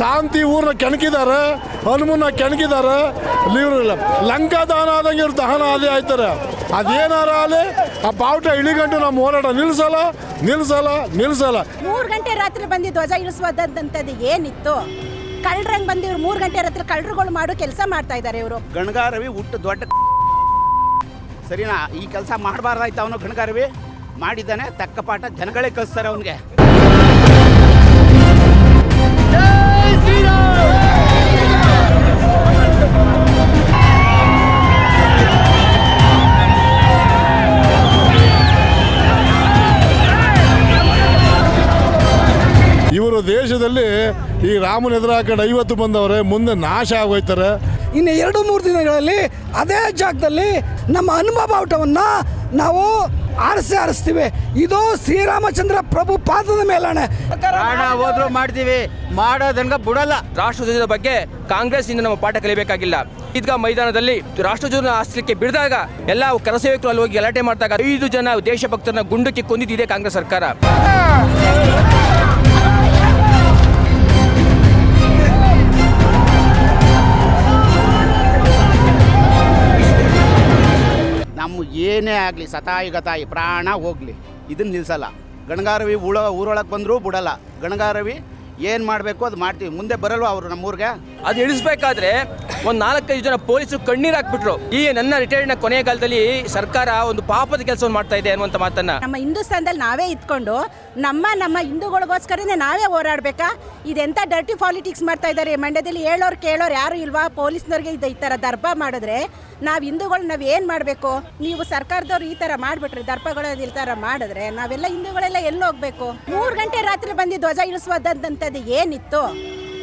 ಶಾಂತಿ ಊರನ್ನ ಕೆಣಕಿದ್ದಾರೆ ಹನುಮನ್ನ ಕೆಣಕಿದ್ದಾರೆ. ಇವರು ಲಂಕಾ ದಹನ ಆದಂಗೆ ಇವ್ರು ದಹನ ಆದಿ ಆಯ್ತಾರೆ. ಅದೇನಾರ ಅಲ್ಲಿ ಆ ಬಾವುಟ ಇಳಿಗಂಟು ನಮ್ಮ ಹೋರಾಟ ನಿಲ್ಸಲ್ಲ ನಿಲ್ಸಲ್ಲ ನಿಲ್ಸಲ್ಲ. ಮೂರು ಗಂಟೆ ರಾತ್ರಿ ಬಂದು ಧ್ವಜ ಇಳಿಸುವಂಥದ್ದು ಏನಿತ್ತು? ಕಳ್ಳರಂಗೆ ಬಂದು ಇವ್ರು ಮೂರು ಗಂಟೆ ರಾತ್ರಿ ಕಳ್ಳರುಗಳು ಮಾಡೋ ಕೆಲಸ ಮಾಡ್ತಾ ಇದ್ದಾರೆ ಇವರು. ಗಣಗಾರವಿ ಹುಟ್ಟು ದೊಡ್ಡ ಸರಿನಾ? ಈ ಕೆಲಸ ಮಾಡಬಾರ್ದಾಯ್ತು ಅವನು ಗಣಗಾರವಿ. ಮಾಡಿದ್ದಾನೆ ತಕ್ಕ ಪಾಠ ಜನಗಳೇ ಕಲಿಸ್ತಾರೆ ಅವನಿಗೆ. ಇವರು ದೇಶದಲ್ಲಿ ಈ ರಾಮನ ಎದುರು ಹಾಕೊಂಡು ಐವತ್ತು ಬಂದವ್ರೆ, ಮುಂದೆ ನಾಶ ಆಗೋಯ್ತಾರೆ. ಇನ್ನು ಎರಡು ಮೂರು ದಿನಗಳಲ್ಲಿ ಅದೇ ಜಾಗದಲ್ಲಿ ನಮ್ಮ ಹನುಮ ಬಾವುಟವನ್ನು ನಾವು ಆರಿಸಿ ಆರಿಸ್ತೀವಿ. ಇದು ಶ್ರೀರಾಮಚಂದ್ರ ಪ್ರಭು ಪಾದದ ಮೇಲಣೆ. ಹೋದ್ರು ಮಾಡ್ತೀವಿ. ಮಾಡೋದನ್ಗ ಬಿಡಲ್ಲ. ರಾಷ್ಟ್ರಧ್ವಜದ ಬಗ್ಗೆ ಕಾಂಗ್ರೆಸ್ ಇಂದ ನಮ್ಮ ಪಾಠ ಕಲಿಬೇಕಾಗಿಲ್ಲ. ಈದ್ಗಾ ಮೈದಾನದಲ್ಲಿ ರಾಷ್ಟ್ರಧ್ವಜನ ಆಸ್ತಿಕ್ಕೆ ಬಿಡಿದಾಗ ಎಲ್ಲ ಕರಸೇವಕರು ಅಲ್ಲಿ ಹೋಗಿ ಗಲಾಟೆ ಮಾಡಿದಾಗ ಐದು ಜನ ದೇಶಭಕ್ತರನ್ನ ಗುಂಡಕ್ಕೆ ಕೊಂದಿದ್ದಿದೆ ಕಾಂಗ್ರೆಸ್ ಸರ್ಕಾರ. ನಮ್ಮ ಏನೇ ಆಗಲಿ, ಸತಾಯಿ ಗತಾಯಿ, ಪ್ರಾಣ ಹೋಗಲಿ. ಇದನ್ನು ನಿಲ್ಲಿಸಲ್ಲ ಗಣಗಾರವಿ ಉಳ ಊರೊಳಗೆ ಬಂದರೂ ಬಿಡಲ್ಲ. ಗಣಗಾರವಿ ಏನು ಮಾಡಬೇಕು ಅದು ಮಾಡ್ತೀವಿ. ಮುಂದೆ ಬರಲ್ವ ಅವರು ನಮ್ಮೂರಿಗೆ? ಅದು ಇಳಿಸ್ಬೇಕಾದ್ರೆ ಒಂದು ನಾಲ್ಕೈದು ಜನ ಪೊಲೀಸರು ಕಣ್ಣೀರ್ ಹಾಕ್ಬಿಟ್ರು. ಈ ನನ್ನ ರಿಟೈರ್ಡ್ನ ಕೊನೆಯ ಕಾಲದಲ್ಲಿ ಸರ್ಕಾರ ಒಂದು ಪಾಪದ ಕೆಲಸವನ್ನು ಮಾಡ್ತಾ ಇದೆ ಅನ್ನುವಂತ ಮಾತನ್ನ. ನಮ್ಮ ಹಿಂದೂಸ್ತಾನದಲ್ಲಿ ನಾವೇ ಇದ್ಕೊಂಡು ನಮ್ಮ ನಮ್ಮ ಹಿಂದೂಗಳಿಗೋಸ್ಕರನೇ ನಾವೇ ಹೋರಾಡಬೇಕಾ? ಇದೆಂತ ಡರ್ಟಿ ಪಾಲಿಟಿಕ್ಸ್ ಮಾಡ್ತಾ ಇದ್ದಾರೆ. ಮಂಡ್ಯದಲ್ಲಿ ಹೇಳೋರು ಕೇಳೋರು ಯಾರು ಇಲ್ವಾ? ಪೊಲೀಸ್ನವ್ರಿಗೆ ಇದು ಈ ಥರ ದರ್ಪ ಮಾಡಿದ್ರೆ ನಾವು ಹಿಂದೂಗಳು ನಾವು ಏನು ಮಾಡಬೇಕು? ನೀವು ಸರ್ಕಾರದವ್ರು ಈ ಥರ ಮಾಡಿಬಿಟ್ರಿ ದರ್ಪಗಳು ಈ ಥರ ಮಾಡಿದ್ರೆ ನಾವೆಲ್ಲ ಹಿಂದೂಗಳೆಲ್ಲ ಎಲ್ಲಿ ಹೋಗ್ಬೇಕು? ಮೂರು ಗಂಟೆ ರಾತ್ರಿ ಬಂದು ಧ್ವಜ ಇಳಿಸುವಂಥದ್ದು ಏನಿತ್ತು,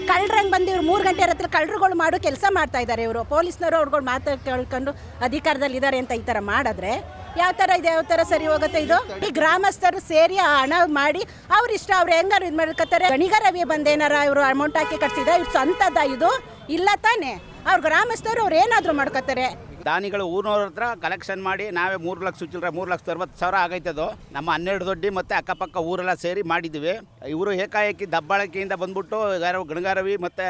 ಕಳ್ಳರಂಗೆ ಬಂದು ಇವ್ರು ಮೂರು ಗಂಟೆ ಹತ್ರ ಕಳ್ಳರುಗಳು ಮಾಡೋ ಕೆಲಸ ಮಾಡ್ತಾ ಇದ್ದಾರೆ ಇವರು. ಪೊಲೀಸ್ನವರು ಅವ್ರುಗಳು ಮಾತು ಕೇಳ್ಕೊಂಡು ಅಧಿಕಾರದಲ್ಲಿ ಇದ್ದಾರೆ ಅಂತ ಈ ಥರ ಮಾಡಿದ್ರೆ ಯಾವ ಥರ ಇದೆ, ಯಾವ ಥರ ಸರಿ ಹೋಗುತ್ತೆ ಇದು? ಈ ಗ್ರಾಮಸ್ಥರು ಸೇರಿ ಆ ಹಣ ಮಾಡಿ ಅವ್ರು ಇಷ್ಟ, ಅವ್ರು ಹೆಂಗಾರು ಇದು ಮಾಡ್ಕೊತಾರೆ. ಗಣಿಗ ರವಿ ಬಂದೇನಾರ ಇವರು ಅಮೌಂಟ್ ಹಾಕಿ ಕಟ್ಸಿದ ಇವ್ರು ಸ್ವಂತದ ಇದು ಇಲ್ಲ ತಾನೇ? ಅವ್ರ ಗ್ರಾಮಸ್ಥರು ಅವ್ರು ಏನಾದರೂ ಮಾಡ್ಕೋತಾರೆ. ದಾನಿಗಳು ಊರಿನವ್ರ ಹತ್ರ ಕಲೆಕ್ಷನ್ ಮಾಡಿ ನಾವೇ ಮೂರು ಲಕ್ಷ ಚಿಲ್ಲರೆ ಮೂರು ಲಕ್ಷ ಅರವತ್ತು ಸಾವಿರ ಆಗೈತೆ ಅದು. ನಮ್ಮ ಹನ್ನೆರಡು ದೊಡ್ಡಿ ಮತ್ತು ಅಕ್ಕಪಕ್ಕ ಊರೆಲ್ಲ ಸೇರಿ ಮಾಡಿದ್ದೀವಿ. ಇವರು ಏಕಾಏಕಿ ದಬ್ಬಾಳಿಕೆಯಿಂದ ಬಂದ್ಬಿಟ್ಟು ಯಾರೋ ಗಣಗಾರವಿ ಮತ್ತು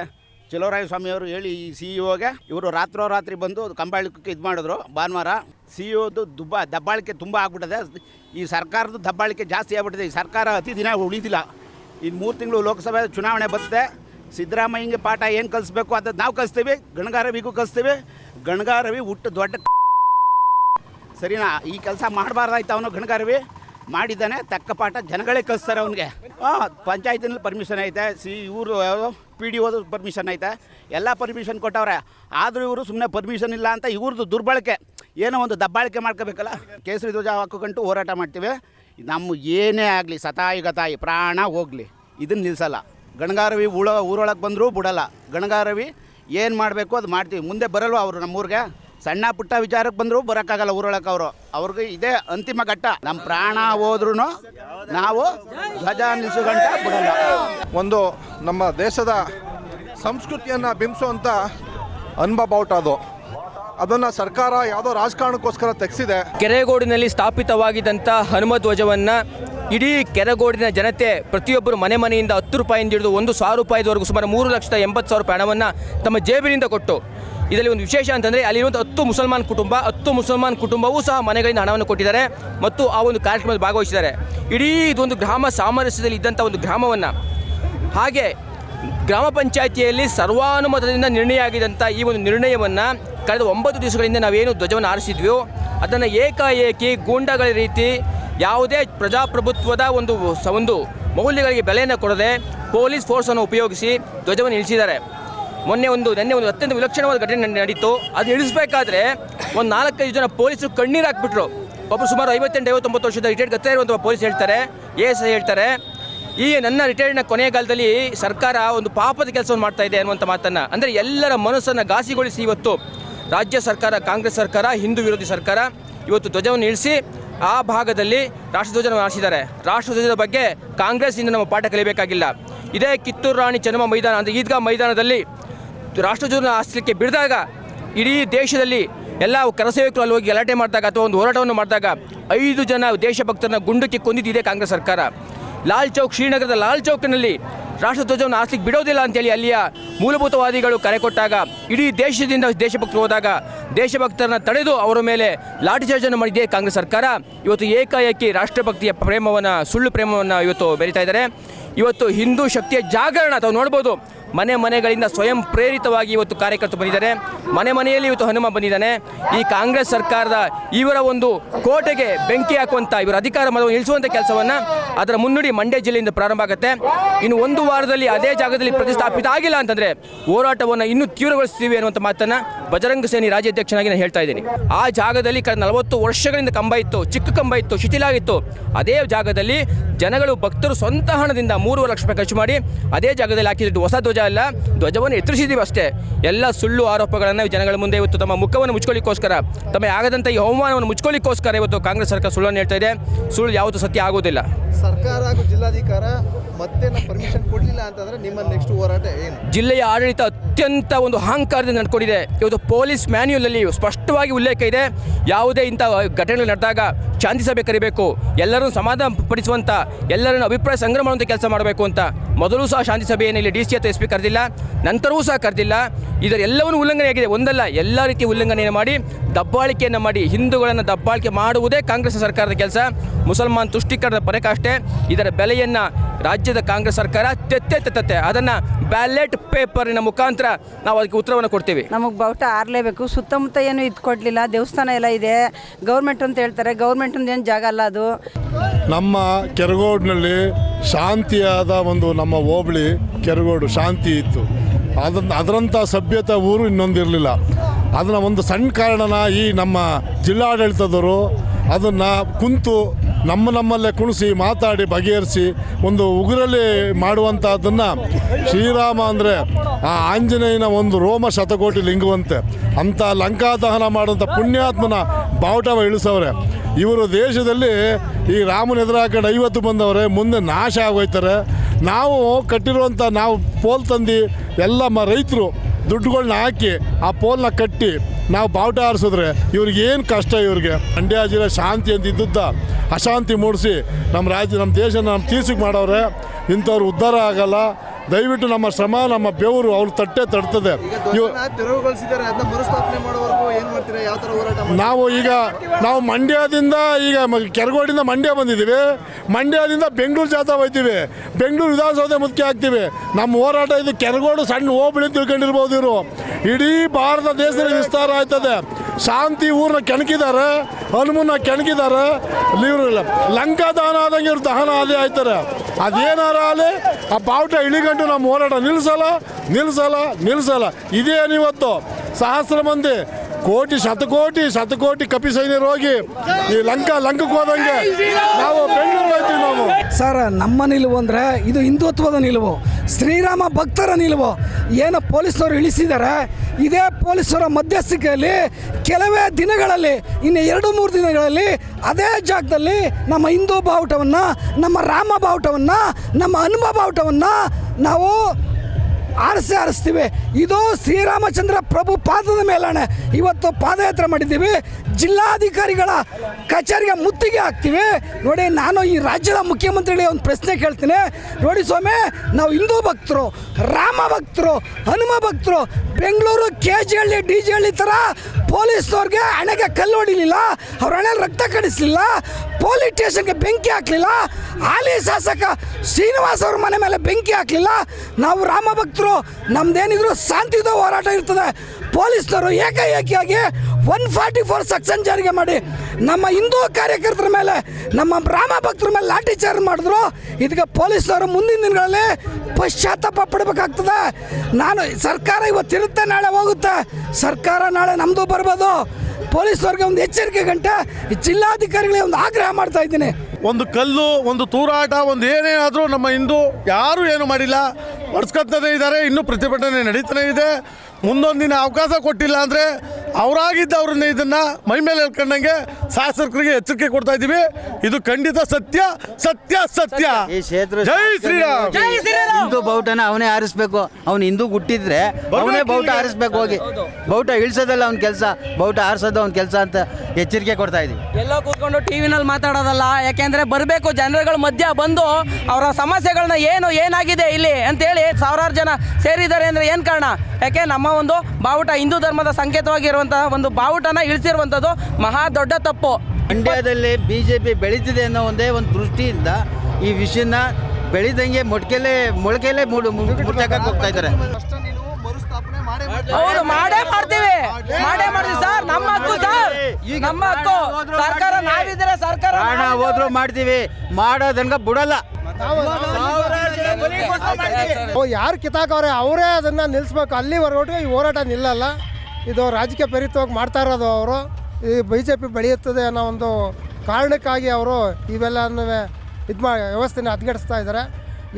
ಚಿಲೋರಾಯ ಸ್ವಾಮಿಯವರು ಹೇಳಿ ಈ ಸಿ ಇಒಗೆ ಇವರು ರಾತ್ರೋರಾತ್ರಿ ಬಂದು ಕಂಬಾಳಿಕೆ ಇದು ಮಾಡಿದ್ರು ಭಾನುವಾರ. ಸಿ ಇಒದು ದುಬ್ಬ ದಬ್ಬಾಳಿಕೆ ತುಂಬ ಆಗ್ಬಿಟ್ಟಿದೆ. ಈ ಸರ್ಕಾರದ ದಬ್ಬಾಳಿಕೆ ಜಾಸ್ತಿ ಆಗ್ಬಿಟ್ಟಿದೆ. ಈ ಸರ್ಕಾರ ಅತಿ ದಿನ ಉಳಿದಿಲ್ಲ. ಇನ್ನು ಮೂರು ತಿಂಗಳು ಲೋಕಸಭೆ ಚುನಾವಣೆ ಬರುತ್ತೆ. ಸಿದ್ದರಾಮಯ್ಯಂಗೆ ಪಾಠ ಏನು ಕಲಿಸ್ಬೇಕು ಅದು ನಾವು ಕಲಿಸ್ತೀವಿ, ಗಣಗಾರವಿಗೂ ಕಲಿಸ್ತೀವಿ. ಗಣಗಾರವಿ ಹುಟ್ಟು ದೊಡ್ಡ ಸರಿನಾ, ಈ ಕೆಲಸ ಮಾಡಬಾರ್ದಾಯ್ತು ಅವನು ಗಣಗಾರವಿ. ಮಾಡಿದ್ದಾನೆ, ತಕ್ಕ ಪಾಠ ಜನಗಳೇ ಕಲಿಸ್ತಾರೆ ಅವನಿಗೆ. ಹಾಂ ಪಂಚಾಯತಿನಲ್ಲಿ ಪರ್ಮಿಷನ್ ಐತೆ, ಸಿ, ಇವರು ಪಿ ಡಿ ಓದು ಪರ್ಮಿಷನ್ ಐತೆ. ಎಲ್ಲ ಪರ್ಮಿಷನ್ ಕೊಟ್ಟವ್ರೆ. ಆದರೂ ಇವರು ಸುಮ್ಮನೆ ಪರ್ಮಿಷನ್ ಇಲ್ಲ ಅಂತ ಇವ್ರದ್ದು ದುರ್ಬಳಕೆ. ಏನೋ ಒಂದು ದಬ್ಬಾಳಿಕೆ ಮಾಡ್ಕೋಬೇಕಲ್ಲ? ಕೇಸರಿ ಧ್ವಜ ಹಾಕೋಗಂಟು ಹೋರಾಟ ಮಾಡ್ತೀವಿ. ನಮ್ಮ ಏನೇ ಆಗಲಿ ಸತಾಯಿ ಗತಾಯಿ ಪ್ರಾಣ ಹೋಗಲಿ. ಇದನ್ನು ನಿಲ್ಸಲ್ಲ. ಗಣಗಾರವಿ ಉಳ ಊರೊಳಗೆ ಬಂದರೂ ಬಿಡಲ್ಲ. ಗಣಗಾರವಿ ಏನು ಮಾಡಬೇಕು ಅದು ಮಾಡ್ತೀವಿ. ಮುಂದೆ ಬರಲ್ವ ಅವರು ನಮ್ಮೂರಿಗೆ? ಸಣ್ಣ ಪುಟ್ಟ ವಿಚಾರಕ್ಕೆ ಬಂದರೂ ಬರೋಕ್ಕಾಗಲ್ಲ ಊರೊಳಕ್ಕೆ ಅವರು. ಅವ್ರಿಗೆ ಇದೇ ಅಂತಿಮ ಘಟ್ಟ. ನಮ್ಮ ಪ್ರಾಣ ಹೋದ್ರೂ ನಾವು ಧ್ವಜ ನಿಲ್ಲಿಸುಗಂಟ ಬಿಡೋಲ್ಲ. ಒಂದು ನಮ್ಮ ದೇಶದ ಸಂಸ್ಕೃತಿಯನ್ನು ಬಿಂಬಿಸುವಂಥ ಅನ್ಬ ಬಾವುಟ ಅದು. ಅದನ್ನು ಸರ್ಕಾರ ಯಾವುದೋ ರಾಜಕಾರಣಕ್ಕೋಸ್ಕರ ತೆಗೆಸಿದೆ. ಕೆರೆಗೋಡಿನಲ್ಲಿ ಸ್ಥಾಪಿತವಾಗಿದ್ದಂಥ ಹನುಮ ಧ್ವಜವನ್ನ ಇಡೀ ಕೆರಗೋಡಿನ ಜನತೆ ಪ್ರತಿಯೊಬ್ಬರು ಮನೆ ಮನೆಯಿಂದ ಹತ್ತು ರೂಪಾಯಿಂದ ಹಿಡಿದು ಒಂದು ಸಾವಿರ ರೂಪಾಯಿದವರೆಗೂ ಸುಮಾರು ಮೂರು ಲಕ್ಷದ ಎಂಬತ್ತು ಸಾವಿರ ರೂಪಾಯಿ ಹಣವನ್ನು ತಮ್ಮ ಜೇಬಿನಿಂದ ಕೊಟ್ಟು, ಇದರಲ್ಲಿ ಒಂದು ವಿಶೇಷ ಅಂತಂದರೆ ಅಲ್ಲಿರುವಂಥ ಹತ್ತು ಮುಸಲ್ಮಾನ್ ಕುಟುಂಬ, ಹತ್ತು ಮುಸಲ್ಮಾನ್ ಕುಟುಂಬವೂ ಸಹ ಮನೆಗಳಿಂದ ಹಣವನ್ನು ಕೊಟ್ಟಿದ್ದಾರೆ ಮತ್ತು ಆ ಒಂದು ಕಾರ್ಯಕ್ರಮದಲ್ಲಿ ಭಾಗವಹಿಸಿದ್ದಾರೆ. ಇಡೀ ಇದೊಂದು ಗ್ರಾಮ ಸಾಮರಸ್ಯದಲ್ಲಿ ಇದ್ದಂಥ ಒಂದು ಗ್ರಾಮವನ್ನು, ಹಾಗೆ ಗ್ರಾಮ ಪಂಚಾಯಿತಿಯಲ್ಲಿ ಸರ್ವಾನುಮತದಿಂದ ನಿರ್ಣಯ ಆಗಿದಂಥ ಈ ಒಂದು ನಿರ್ಣಯವನ್ನು ಕಳೆದ ಒಂಬತ್ತು ದಿವಸಗಳಿಂದ ನಾವೇನು ಧ್ವಜವನ್ನು ಆರಿಸಿದ್ವಿಯೋ ಅದನ್ನು ಏಕಾಏಕಿ ಗೂಂಡಗಳ ರೀತಿ ಯಾವುದೇ ಪ್ರಜಾಪ್ರಭುತ್ವದ ಒಂದು ಒಂದು ಮೌಲ್ಯಗಳಿಗೆ ಬೆಲೆಯನ್ನು ಕೊಡದೆ ಪೊಲೀಸ್ ಫೋರ್ಸನ್ನು ಉಪಯೋಗಿಸಿ ಧ್ವಜವನ್ನು ಇಳಿಸಿದ್ದಾರೆ ಮೊನ್ನೆ ಒಂದು, ನಿನ್ನೆ ಒಂದು ಅತ್ಯಂತ ವಿಲಕ್ಷಣವಾದ ಘಟನೆ ನಡೆ- ನಡೀತು. ಅದು ಇಳಿಸಬೇಕಾದ್ರೆ ಒಂದು ನಾಲ್ಕೈದು ಜನ ಪೊಲೀಸರು ಕಣ್ಣೀರು ಹಾಕ್ಬಿಟ್ರು. ಒಬ್ಬರು ಸುಮಾರು ಐವತ್ತೆಂಟು, ಐವತ್ತೊಂಬತ್ತು ವರ್ಷದ ರಿಟೈರ್ಡ್ ಗತ್ತ ಇರುವಂಥ ಪೊಲೀಸ್ ಹೇಳ್ತಾರೆ, ಎ ಎಸ್ ಐ ಹೇಳ್ತಾರೆ, ಈ ನನ್ನ ರಿಟೈರ್ಡ್ನ ಕೊನೆಯ ಕಾಲದಲ್ಲಿ ಸರ್ಕಾರ ಒಂದು ಪಾಪದ ಕೆಲಸವನ್ನು ಮಾಡ್ತಾ ಇದೆ ಅನ್ನುವಂಥ ಮಾತನ್ನು. ಅಂದರೆ ಎಲ್ಲರ ಮನಸ್ಸನ್ನು ಘಾಸಿಗೊಳಿಸಿ ಇವತ್ತು ರಾಜ್ಯ ಸರ್ಕಾರ, ಕಾಂಗ್ರೆಸ್ ಸರ್ಕಾರ, ಹಿಂದೂ ವಿರೋಧಿ ಸರ್ಕಾರ ಇವತ್ತು ಧ್ವಜವನ್ನು ಇಳಿಸಿ ಆ ಭಾಗದಲ್ಲಿ ರಾಷ್ಟ್ರಧ್ವಜವನ್ನು ಹಾರಿಸಿದ್ದಾರೆ. ರಾಷ್ಟ್ರಧ್ವಜದ ಬಗ್ಗೆ ಕಾಂಗ್ರೆಸ್ನಿಂದ ನಮ್ಮ ಪಾಠ ಕಲಿಬೇಕಾಗಿಲ್ಲ ಇದೇ ಕಿತ್ತೂರು ರಾಣಿ ಚೆನ್ನಮ್ಮ ಮೈದಾನ ಅಂದರೆ ಈದ್ಗಾ ಮೈದಾನದಲ್ಲಿ ರಾಷ್ಟ್ರಧ್ವಜನ ಹಾರಿಸಲಿಕ್ಕೆ ಬಿಡಿದಾಗ ಇಡೀ ದೇಶದಲ್ಲಿ ಎಲ್ಲ ಕರಸೇವಕರು ಅಲ್ಲಿ ಹೋಗಿ ಗಲಾಟೆ ಮಾಡಿದಾಗ ಅಥವಾ ಒಂದು ಹೋರಾಟವನ್ನು ಮಾಡಿದಾಗ ಐದು ಜನ ದೇಶಭಕ್ತರನ್ನ ಗುಂಡಕ್ಕೆ ಕೊಂದಿದ್ದಿದೆ ಕಾಂಗ್ರೆಸ್ ಸರ್ಕಾರ. ಲಾಲ್ ಚೌಕ್ ಶ್ರೀನಗರದ ಲಾಲ್ ಚೌಕ್ನಲ್ಲಿ ರಾಷ್ಟ್ರಧ್ವಜವನ್ನು ಆರಿಸ್ಲಿಕ್ಕೆ ಬಿಡೋದಿಲ್ಲ ಅಂತೇಳಿ ಅಲ್ಲಿಯ ಮೂಲಭೂತವಾದಿಗಳು ಕರೆ ಕೊಟ್ಟಾಗ, ಇಡೀ ದೇಶದಿಂದ ದೇಶಭಕ್ತರು ಹೋದಾಗ ದೇಶಭಕ್ತರನ್ನ ತಡೆದು ಅವರ ಮೇಲೆ ಲಾಠಿಚಾರ್ಜನ್ನು ಮಾಡಿದೆ ಕಾಂಗ್ರೆಸ್ ಸರ್ಕಾರ. ಇವತ್ತು ಏಕಾಏಕಿ ರಾಷ್ಟ್ರಭಕ್ತಿಯ ಪ್ರೇಮವನ್ನು, ಸುಳ್ಳು ಪ್ರೇಮವನ್ನು ಇವತ್ತು ಬೆರೀತಾ ಇದ್ದಾರೆ. ಇವತ್ತು ಹಿಂದೂ ಶಕ್ತಿಯ ಜಾಗರಣ ತಾವು ನೋಡ್ಬೋದು. ಮನೆ ಮನೆಗಳಿಂದ ಸ್ವಯಂ ಪ್ರೇರಿತವಾಗಿ ಇವತ್ತು ಕಾರ್ಯಕರ್ತರು ಬಂದಿದ್ದಾರೆ. ಮನೆ ಮನೆಯಲ್ಲಿ ಇವತ್ತು ಹನುಮ ಬಂದಿದ್ದಾನೆ. ಈ ಕಾಂಗ್ರೆಸ್ ಸರ್ಕಾರದ ಇವರ ಒಂದು ಕೋಟೆಗೆ ಬೆಂಕಿ ಹಾಕುವಂಥ ಇವರ ಅಧಿಕಾರ ಮತವನ್ನು ಇಳಿಸುವಂಥ ಕೆಲಸವನ್ನು ಅದರ ಮುನ್ನುಡಿ ಮಂಡ್ಯ ಜಿಲ್ಲೆಯಿಂದ ಪ್ರಾರಂಭ ಆಗುತ್ತೆ. ಇನ್ನು ಒಂದು ವಾರದಲ್ಲಿ ಅದೇ ಜಾಗದಲ್ಲಿ ಪ್ರತಿಷ್ಠಾಪಿತ ಆಗಿಲ್ಲ ಅಂತಂದರೆ ಹೋರಾಟವನ್ನು ಇನ್ನೂ ತೀವ್ರಗೊಳಿಸ್ತೀವಿ ಅನ್ನುವಂಥ ಮಾತನ್ನು ಬಜರಂಗ ಸೇನಿ ರಾಜ್ಯಾಧ್ಯಕ್ಷನಾಗಿ ನಾನು ಹೇಳ್ತಾ ಇದ್ದೀನಿ. ಆ ಜಾಗದಲ್ಲಿ ಕಳೆದ ನಲವತ್ತು ವರ್ಷಗಳಿಂದ ಕಂಬ ಇತ್ತು, ಚಿಕ್ಕ ಕಂಬ ಇತ್ತು ಶಿಥಿಲಾಗಿತ್ತು ಅದೇ ಜಾಗದಲ್ಲಿ ಜನಗಳು ಭಕ್ತರು ಸ್ವಂತ ಹಣದಿಂದ ಮೂರುವರೆ ಲಕ್ಷ ರೂಪಾಯಿ ಖರ್ಚು ಮಾಡಿ ಅದೇ ಜಾಗದಲ್ಲಿ ಹಾಕಿದ್ದು ಹೊಸ ಧ್ವಜ ಅಲ್ಲ, ಧ್ವಜವನ್ನು ಎತ್ತರಿಸಿದ್ದೀವಿ ಅಷ್ಟೇ. ಎಲ್ಲ ಸುಳ್ಳು ಆರೋಪಗಳನ್ನು ಜನಗಳ ಮುಂದೆ ಇವತ್ತು ತಮ್ಮ ಮುಖವನ್ನು ಮುಚ್ಕೊಳ್ಳಿಕ್ಕೋಸ್ಕರ, ತಮ್ಮ ಆಗದಂಥ ಈ ಅವಮಾನವನ್ನು ಮುಚ್ಕೊಳ್ಳಿಕ್ಕೋಸ್ಕರ ಇವತ್ತು ಕಾಂಗ್ರೆಸ್ ಸರ್ಕಾರ ಸುಳ್ಳನ್ನು ಹೇಳ್ತಾ ಇದೆ. ಸುಳ್ಳು ಯಾವುದು ಸತ್ಯ ಆಗೋದಿಲ್ಲ ಸರ್ಕಾರ ಹಾಗೂ ಜಿಲ್ಲಾಧಿಕಾರ ಮತ್ತೆ ಪರ್ಮಿಷನ್ ಕೊಡಲಿಲ್ಲ ಅಂತಂದ್ರೆ ನಿಮ್ಮ ನೆಕ್ಸ್ಟ್ ಹೋರಾಟ ಏನು? ಜಿಲ್ಲೆಯ ಆಡಳಿತ ಅತ್ಯಂತ ಒಂದು ಅಹಂಕಾರದಿಂದ ನಡ್ಕೊಂಡಿದೆ. ಇವತ್ತು ಪೊಲೀಸ್ ಮ್ಯಾನ್ಯುಲಲ್ಲಿ ಸ್ಪಷ್ಟವಾಗಿ ಉಲ್ಲೇಖ ಇದೆ. ಯಾವುದೇ ಇಂಥ ಘಟನೆಗಳು ನಡೆದಾಗ ಶಾಂತಿ ಸಭೆ ಕರಿಬೇಕು. ಎಲ್ಲರನ್ನು ಸಮಾಧಾನ ಪಡಿಸುವಂಥ ಎಲ್ಲರನ್ನು ಅಭಿಪ್ರಾಯ ಸಂಗ್ರಹ ಮಾಡುವಂಥ ಕೆಲಸ ಮಾಡಬೇಕು ಅಂತ ಮೊದಲು ಸಹ ಶಾಂತಿ ಸಭೆ ಇಲ್ಲಿ ಡಿ ಸಿ ಅಥವಾ ಎಸ್ ಪಿ ಕರೆದಿಲ್ಲ, ನಂತರವೂ ಸಹ ಕರೆದಿಲ್ಲ. ಇದರ ಎಲ್ಲವನ್ನು ಉಲ್ಲಂಘನೆ ಆಗಿದೆ. ಒಂದಲ್ಲ, ಎಲ್ಲ ರೀತಿ ಉಲ್ಲಂಘನೆಯನ್ನು ಮಾಡಿ, ದಬ್ಬಾಳಿಕೆಯನ್ನು ಮಾಡಿ, ಹಿಂದೂಗಳನ್ನು ದಬ್ಬಾಳಿಕೆ ಮಾಡುವುದೇ ಕಾಂಗ್ರೆಸ್ ಸರ್ಕಾರದ ಕೆಲಸ. ಮುಸಲ್ಮಾನ್ ತುಷ್ಟೀಕರಣದ ಪರಕಾಷ್ಟೆ. ಇದರ ಬೆಲೆಯನ್ನು ರಾಜ್ಯದ ಕಾಂಗ್ರೆಸ್ ಸರ್ಕಾರ ತೆತ್ತೆ ತೆತ್ತೆ ಅದನ್ನು ಬ್ಯಾಲೆಟ್ ಪೇಪರಿನ ಮುಖಾಂತರ ನಾವು ಅದಕ್ಕೆ ಉತ್ತರವನ್ನು ಕೊಡ್ತೀವಿ. ನಮಗೆ ಬಾವುಟ ಆರಲೇಬೇಕು. ಸುತ್ತಮುತ್ತ ಏನು ಇದು ಕೊಡಲಿಲ್ಲ ದೇವಸ್ಥಾನ ಎಲ್ಲ ಇದೆ. ಗೌರ್ಮೆಂಟ್ ಅಂತ ಹೇಳ್ತಾರೆ. ಗೌರ್ಮೆಂಟಿಂದ ಏನು ಜಾಗ ಅಲ್ಲ ಅದು. ನಮ್ಮ ಕೆರಗೋಡ್ನಲ್ಲಿ ಶಾಂತಿಯಾದ ಒಂದು ನಮ್ಮ ಹೋಬಳಿ ಕೆರಗೋಡು ಶಾಂತಿ ಇತ್ತು. ಅದನ್ನ ಅದರಂಥ ಸಭ್ಯತೆ ಊರು ಇನ್ನೊಂದಿರಲಿಲ್ಲ ಅದನ್ನ ಒಂದು ಸಣ್ಣ ಕಾರಣನ ಈ ನಮ್ಮ ಜಿಲ್ಲಾಡಳಿತದವರು ಅದನ್ನು ಕುಂತು ನಮ್ಮ ನಮ್ಮಲ್ಲೇ ಕುಣಿಸಿ, ಮಾತಾಡಿ, ಬಗೆಹರಿಸಿ, ಒಂದು ಉಗುರಲ್ಲಿ ಮಾಡುವಂಥದ್ದನ್ನು ಶ್ರೀರಾಮ ಅಂದರೆ ಆ ಆಂಜನೇಯನ ಒಂದು ರೋಮ ಶತಕೋಟಿ ಲಿಂಗವಂತೆ. ಅಂಥ ಲಂಕಾದಹನ ಮಾಡುವಂಥ ಪುಣ್ಯಾತ್ಮನ ಬಾವುಟವ ಇಳಿಸವ್ರೆ. ಇವರು ದೇಶದಲ್ಲಿ ಈ ರಾಮನ ಎದುರಾಕಂಡು ಐವತ್ತು ಬಂದವರೆ, ಮುಂದೆ ನಾಶ ಆಗೋಯ್ತಾರೆ. ನಾವು ಕಟ್ಟಿರುವಂಥ ನಾವು ಪೋಲ್ ತಂದು, ಎಲ್ಲ ಮ ರೈತರು ದುಡ್ಡುಗಳ್ನ ಹಾಕಿ ಆ ಪೋಲ್ನ ಕಟ್ಟಿ ನಾವು ಬಾವುಟ ಆರಿಸಿದ್ರೆ ಇವ್ರಿಗೆ ಏನು ಕಷ್ಟ ಇವ್ರಿಗೆ? ಮಂಡ್ಯ ಜಿಲ್ಲೆ ಶಾಂತಿ ಅಂತ ಇದ್ದುದ್ದ ಅಶಾಂತಿ ಮೂಡಿಸಿ ನಮ್ಮ ರಾಜ್ಯ, ನಮ್ಮ ದೇಶ, ನಮ್ಮ ತೀರ್ಸಿಗೆ ಮಾಡೋರೆ ಇಂಥವ್ರು ಉದ್ಧಾರ ಆಗಲ್ಲ. ದಯವಿಟ್ಟು ನಮ್ಮ ಶ್ರಮ ನಮ್ಮ ಬೆವರು ಅವ್ರು ತಟ್ಟೆ ತಡ್ತದೆ. ನಾವು ಈಗ ನಾವು ಮಂಡ್ಯದಿಂದ ಈಗ ಕೆರಗೋಡಿಂದ ಮಂಡ್ಯ ಬಂದಿದ್ದೀವಿ. ಮಂಡ್ಯದಿಂದ ಬೆಂಗಳೂರು ಜಾಥಾ ಹೋಯ್ತೀವಿ. ಬೆಂಗಳೂರು ವಿಧಾನಸೌಧ ಮುಖ್ಯ ಆಗ್ತೀವಿ ನಮ್ಮ ಹೋರಾಟ ಇದು ಕೆರಗೋಡು ಸಣ್ಣ ಹೋಬಳಿ ತಿಳ್ಕೊಂಡಿರ್ಬೋದು ಇವರು. ಇಡೀ ಭಾರತ ದೇಶದಲ್ಲಿ ವಿಸ್ತಾರ ಆಯ್ತದೆ. ಶಾಂತಿ ಊರನ್ನ ಕೆಣಕಿದ್ದಾರೆ, ಹನುಮನ್ನ ಕೆಣಕಿದ್ದಾರೆ, ಇವರು ಲಂಕಾ ದಹನ ಆದಂಗೆ ಇವ್ರು ದಹನ ಆದಿ ಆಯ್ತಾರೆ. ಅದೇನಾರ ಆಗಲಿ, ಆ ಬಾವುಟ ಇಳಿಗಂಟು ನಮ್ಮ ಹೋರಾಟ ನಿಲ್ಲಿಸಲ್ಲ ನಿಲ್ಲಿಸಲ್ಲ ನಿಲ್ಲಿಸಲ್ಲ ಇದೇನಿವತ್ತು ಸಹಸ್ರ ಮಂದಿ, ಕೋಟಿ, ಶತಕೋಟಿ ಶತಕೋಟಿ ಕಪಿ ಸೈನ್ಯರು ಹೋಗಿ ಈ ಲಂಕಾ ಲಂಕಕ್ಕೆ ಹೋದಂಗೆ ನಾವು ಬೆಂಗಳೂರು ಹೋಗ್ತೀವಿ ನಾವು. ಸರ್, ನಮ್ಮ ನಿಲುವು ಅಂದರೆ ಇದು ಹಿಂದುತ್ವದ ನಿಲುವು. ಶ್ರೀರಾಮ ಭಕ್ತರ ನಿಲುವು. ಏನು ಪೊಲೀಸರು ಇಳಿಸಿದ್ದಾರೆ? ಇದೇ ಪೊಲೀಸರ ಮಧ್ಯಸ್ಥಿಕೆಯಲ್ಲಿ ಕೆಲವೇ ದಿನಗಳಲ್ಲಿ, ಇನ್ನು ಎರಡು ಮೂರು ದಿನಗಳಲ್ಲಿ ಅದೇ ಜಾಗದಲ್ಲಿ ನಮ್ಮ ಹಿಂದೂ ಬಾವುಟವನ್ನು, ನಮ್ಮ ರಾಮ ಬಾವುಟವನ್ನು, ನಮ್ಮ ಹನುಮ ಬಾವುಟವನ್ನು ನಾವು ಆರಿಸಿ ಆರಿಸ್ತೀವಿ. ಇದು ಶ್ರೀರಾಮಚಂದ್ರ ಪ್ರಭು ಪಾದದ ಮೇಲಾಣೆ. ಇವತ್ತು ಪಾದಯಾತ್ರೆ ಮಾಡಿದ್ದೀವಿ. ಜಿಲ್ಲಾಧಿಕಾರಿಗಳ ಕಚೇರಿಗೆ ಮುತ್ತಿಗೆ ಹಾಕ್ತೀವಿ. ನೋಡಿ, ನಾನು ಈ ರಾಜ್ಯದ ಮುಖ್ಯಮಂತ್ರಿಗಳಿಗೆ ಒಂದು ಪ್ರಶ್ನೆ ಕೇಳ್ತೀನಿ. ನೋಡಿ ಸ್ವಾಮಿ, ನಾವು ಹಿಂದೂ ಭಕ್ತರು, ರಾಮ ಭಕ್ತರು, ಹನುಮ ಭಕ್ತರು, Bengaluru K G Halli D J Halli ಥರ ಪೊಲೀಸ್ನವ್ರಿಗೆ ಹಣೆಗೆ ಕಲ್ಲು ಹೊಡಿಲಿಲ್ಲ, ಅವ್ರ ಹಣೆ ರಕ್ತ ಕಡಿಸ್ಲಿಲ್ಲ, ಪೊಲೀಸ್ ಸ್ಟೇಷನ್ಗೆ ಬೆಂಕಿ ಹಾಕಲಿಲ್ಲ, ಹಾಲಿ ಶಾಸಕ ಶ್ರೀನಿವಾಸ್ ಅವ್ರ ಮನೆ ಮೇಲೆ ಬೆಂಕಿ ಹಾಕಲಿಲ್ಲ, ನಾವು ರಾಮ ಭಕ್ತರು ನಮ್ದೇನಿದ್ರು ಶಾಂತಿಯುತ ಹೋರಾಟ ಇರ್ತದೆ. ಪೊಲೀಸ್ನವರು ಏಕಾಏಕಿಯಾಗಿ ಒನ್ ಫಾರ್ಟಿ ಫೋರ್ ಸೆಕ್ಷನ್ ಜಾರಿಗೆ ಮಾಡಿ ನಮ್ಮ ಹಿಂದೂ ಕಾರ್ಯಕರ್ತರ ಮೇಲೆ, ನಮ್ಮ ರಾಮ ಭಕ್ತರ ಮೇಲೆ ಲಾಠಿ ಚಾರ್ಜ್ ಮಾಡಿದ್ರು. ಇದಕ್ಕೆ ಪೊಲೀಸ್ನವರು ಮುಂದಿನ ದಿನಗಳಲ್ಲಿ ಪಶ್ಚಾತ್ತಾಪ ಪಡಬೇಕಾಗ್ತದೆ. ನಾನು, ಸರ್ಕಾರ ಇವತ್ತಿರುತ್ತೆ ನಾಳೆ ಹೋಗುತ್ತೆ. ಸರ್ಕಾರ ನಾಳೆ ನಮ್ಮದು ಬರ್ಬೋದು. ಪೊಲೀಸ್ನವ್ರಿಗೆ ಒಂದು ಎಚ್ಚರಿಕೆ ಗಂಟೆ ಜಿಲ್ಲಾಧಿಕಾರಿಗಳಿಗೆ ಒಂದು ಆಗ್ರಹ ಮಾಡ್ತಾ ಇದ್ದೀನಿ. ಒಂದು ಕಲ್ಲು, ಒಂದು ತೂರಾಟ, ಒಂದು ಏನೇನಾದರೂ ನಮ್ಮ ಹಿಂದೂ ಯಾರೂ ಏನು ಮಾಡಿಲ್ಲ. ಹೊಡ್ಸ್ಕೊತಾನೆ ಇದ್ದಾರೆ, ಇನ್ನೂ ಪ್ರತಿಭಟನೆ ನಡೀತಾನೆ ಇದೆ. ಮುಂದೊಂದು ದಿನ ಅವಕಾಶ ಕೊಟ್ಟಿಲ್ಲ ಅಂದರೆ ಅವರಾಗಿದ್ದವ್ರನ್ನ ಇದನ್ನ ಮೈ ಮೇಲೆ ಹೇಳ್ಕೊಂಡಂಗೆ ಶಾಸಕರಿಗೆ ಎಚ್ಚರಿಕೆ ಕೊಡ್ತಾ ಇದ್ದೀವಿ. ಇದು ಖಂಡಿತ ಸತ್ಯ ಸತ್ಯ ಸತ್ಯ. ಈ ಕ್ಷೇತ್ರ ಜೈ ಶ್ರೀರಾಮ್. ಹಿಂದೂ ಬೌಟನ ಅವನೇ ಆರಿಸ್ಬೇಕು ಅವ್ನು ಹಿಂದೂ ಹುಟ್ಟಿದ್ರೆ ಅವನೇ ಬೌಟ ಆರಿಸ್ಬೇಕು ಹೋಗಿ. ಬೌಟ ಇಳಿಸೋದಲ್ಲ ಅವ್ನ ಕೆಲಸ. ಬೌಟ ಆರಿಸೋದು ಅವ್ನ ಕೆಲಸ ಅಂತ ಎಚ್ಚರಿಕೆ ಕೊಡ್ತಾ ಇದೀವಿ. ಎಲ್ಲ ಕೂತ್ಕೊಂಡು ಟಿವಿನಲ್ಲಿ ಮಾತಾಡೋದಲ್ಲ. ಯಾಕೆಂದ್ರೆ ಬರಬೇಕು ಜನರುಗಳ ಮಧ್ಯ ಬಂದು ಅವರ ಸಮಸ್ಯೆಗಳನ್ನ ಏನು ಏನಾಗಿದೆ ಇಲ್ಲಿ ಅಂತೇಳಿ ಸಾವಿರಾರು ಜನ ಸೇರಿದ್ದಾರೆ ಅಂದ್ರೆ ಏನು ಕಾರಣ? ಯಾಕೆ ನಮ್ಮ ಒಂದು ಬಾವುಟ ಹಿಂದೂ ಧರ್ಮದ ಸಂಕೇತವಾಗಿರುವಂತಹ ಒಂದು ಬಾವುಟನ ಇಳಿಸಿರುವಂಥದ್ದು ಮಹಾ ದೊಡ್ಡ ತಪ್ಪು. ಮಂಡ್ಯದಲ್ಲಿ ಬಿ ಜೆ ಪಿ ಬೆಳೀತಿದೆ ಅನ್ನೋ ಒಂದೇ ಒಂದು ದೃಷ್ಟಿಯಿಂದ ಈ ವಿಷಯನ ಬೆಳೆದಂಗೆ ಮೊಟ್ಕೆಲೆ ಮೊಳಕೆಲೆ ಮುಡು ಮುಟ್ಟಕ್ಕೆ ಹೋಗ್ತಾ ಇದ್ದಾರೆ. ಹೌದು ಮಾಡೇ ಮಾಡ್ತೀವಿ. ಮಾಡೇ ಮಾಡ್ತೀವಿ ಸರ್. ನಮ್ಮ ಹಕ್ಕು ಸರ್. ನಮ್ಮ ಹಕ್ಕು. ಸರ್ಕಾರ ನಾವಿದ್ರೆ ಸರ್ಕಾರ ಹೋದ್ರು ಮಾಡ್ತೀವಿ. ಮಾಡೋದನ್ಗ ಬಿಡಲ್ಲ. ಯಾರು ಕಿತಾಕವ್ರೆ ಅವರೇ? ಅದನ್ನು ನಿಲ್ಲಿಸ್ಬೇಕು ಅಲ್ಲಿವರೆಗೂ ಈ ಹೋರಾಟ ನಿಲ್ಲಲ್ಲ. ಇದು ರಾಜಕೀಯ ಪ್ರೇರಿತವಾಗಿ ಮಾಡ್ತಾ ಇರೋದು ಅವರು. ಈ ಬಿ ಜೆ ಪಿ ಬೆಳೆಯುತ್ತದೆ ಅನ್ನೋ ಒಂದು ಕಾರಣಕ್ಕಾಗಿ ಅವರು ಇವೆಲ್ಲನೂ ಇದು ಮಾಡಿ ವ್ಯವಸ್ಥೆನ ಹದ್ಗೆಡಿಸ್ತಾ ಇದ್ದಾರೆ.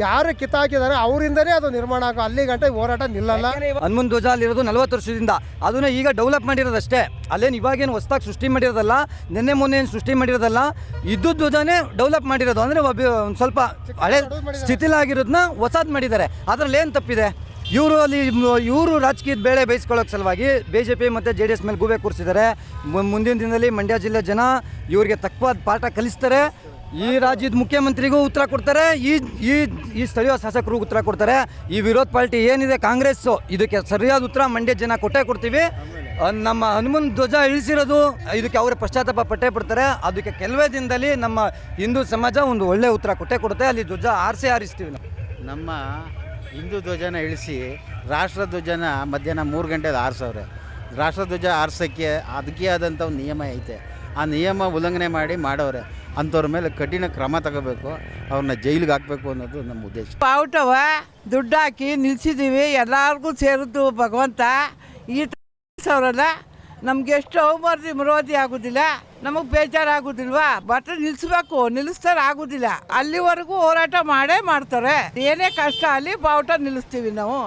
ಯಾರು ಕಿತ್ತಾಕಿದ್ದಾರೆ ಅವರಿಂದನೇ ಅದು ನಿರ್ಮಾಣ ಆಗೋ ಅಲ್ಲಿ ಗಂಟೆ ಹೋರಾಟ ನಿಲ್ಲಲ್ಲ. ಹನುಮನ್ ಧ್ವಜ ಅಲ್ಲಿರೋದು ನಲವತ್ತು ವರ್ಷದಿಂದ. ಅದನ್ನ ಈಗ ಡೆವಲಪ್ ಮಾಡಿರೋದಷ್ಟೇ. ಅಲ್ಲೇನು ಇವಾಗೇನು ಹೊಸ್ದಾಗಿ ಸೃಷ್ಟಿ ಮಾಡಿರೋದಲ್ಲ ನಿನ್ನೆ ಮೊನ್ನೆ ಏನು ಸೃಷ್ಟಿ ಮಾಡಿರೋದಲ್ಲ ಇದ್ದು ಧ್ವಜನೇ ಡೆವಲಪ್ ಮಾಡಿರೋದು. ಅಂದರೆ ಒಬ್ಬ ಒಂದು ಸ್ವಲ್ಪ ಹಳೆ ಸ್ಥಿತಿಲಾಗಿರೋದನ್ನ ಹೊಸದು ಮಾಡಿದ್ದಾರೆ. ಅದರಲ್ಲಿ ಏನು ತಪ್ಪಿದೆ? ಇವರು ಅಲ್ಲಿ ಇವರು ರಾಜಕೀಯದ ಬೇಳೆ ಬೇಯಿಸ್ಕೊಳ್ಳೋಕೆ ಸಲುವಾಗಿ ಬಿ ಜೆ ಪಿ ಮತ್ತು ಜೆ ಡಿ ಎಸ್ ಮೇಲೆ ಗೂಬೆ ಕೂರಿಸಿದ್ದಾರೆ. ಮುಂದಿನ ದಿನದಲ್ಲಿ ಮಂಡ್ಯ ಜಿಲ್ಲೆ ಜನ ಇವರಿಗೆ ತಕ್ಕವಾದ ಪಾಠ ಕಲಿಸ್ತಾರೆ. ಈ ರಾಜ್ಯದ ಮುಖ್ಯಮಂತ್ರಿಗೂ ಉತ್ತರ ಕೊಡ್ತಾರೆ, ಈ ಈ ಈ ಸ್ಥಳೀಯ ಶಾಸಕರಿಗೂ ಉತ್ತರ ಕೊಡ್ತಾರೆ. ಈ ವಿರೋಧ ಪಾರ್ಟಿ ಏನಿದೆ ಕಾಂಗ್ರೆಸ್ಸು, ಇದಕ್ಕೆ ಸರಿಯಾದ ಉತ್ತರ ಮಂಡ್ಯ ಜನ ಕೊಟ್ಟೇ ಕೊಡ್ತೀವಿ. ನಮ್ಮ ಹನುಮನ್ ಧ್ವಜ ಇಳಿಸಿರೋದು, ಇದಕ್ಕೆ ಅವರೇ ಪಶ್ಚಾತ್ತಾಪ ಪಟ್ಟೆ ಪಡ್ತಾರೆ ಅದಕ್ಕೆ ಕೆಲವೇ ದಿನದಲ್ಲಿ ನಮ್ಮ ಹಿಂದೂ ಸಮಾಜ ಒಂದು ಒಳ್ಳೆ ಉತ್ತರ ಕೊಟ್ಟೇ ಕೊಡುತ್ತೆ. ಅಲ್ಲಿ ಧ್ವಜ ಆರಿಸಿ ಆರಿಸ್ತೀವಿ ನಾವು. ನಮ್ಮ ಹಿಂದೂ ಧ್ವಜನ ಇಳಿಸಿ, ರಾಷ್ಟ್ರ ಧ್ವಜನ ಮಧ್ಯಾಹ್ನ ಮೂರು ಗಂಟೆದು ಆರಿಸವ್ರೆ. ರಾಷ್ಟ್ರಧ್ವಜ ಆರಿಸೋಕ್ಕೆ, ಅದಕ್ಕೆ ಆದಂಥ ಒಂದು ನಿಯಮ ಐತೆ. ಆ ನಿಯಮ ಉಲ್ಲಂಘನೆ ಮಾಡಿ ಮಾಡೋರೆ, ಅಂಥವ್ರ ಮೇಲೆ ಕಠಿಣ ಕ್ರಮ ತಗೋಬೇಕು, ಅವ್ರನ್ನ ಜೈಲಿಗೆ ಹಾಕಬೇಕು ಅನ್ನೋದು ನಮ್ಮ ಉದ್ದೇಶ. ಪಾವುಟವ, ದುಡ್ಡು ಹಾಕಿ ನಿಲ್ಸಿದ್ದೀವಿ ಎಲ್ಲರಿಗೂ ಸೇರಿದ್ದು ಭಗವಂತ, ಈ ಅವರಲ್ಲ ನಮ್ಗೆ ಎಷ್ಟು ಅವಮರ್ದಿ ವಿರೋಧಿ ಆಗೋದಿಲ್ಲ, ನಮಗೆ ಬೇಜಾರಾಗೋದಿಲ್ವಾ? ಬಟ್ ನಿಲ್ಲಿಸ್ಬೇಕು ನಿಲ್ಲಿಸ್ತಾರೆ ಆಗೋದಿಲ್ಲ. ಅಲ್ಲಿವರೆಗೂ ಹೋರಾಟ ಮಾಡೇ ಮಾಡ್ತಾರೆ. ಏನೇ ಕಷ್ಟ ಅಲ್ಲಿ ಬಾವುಟ ನಿಲ್ಲಿಸ್ತೀವಿ ನಾವು.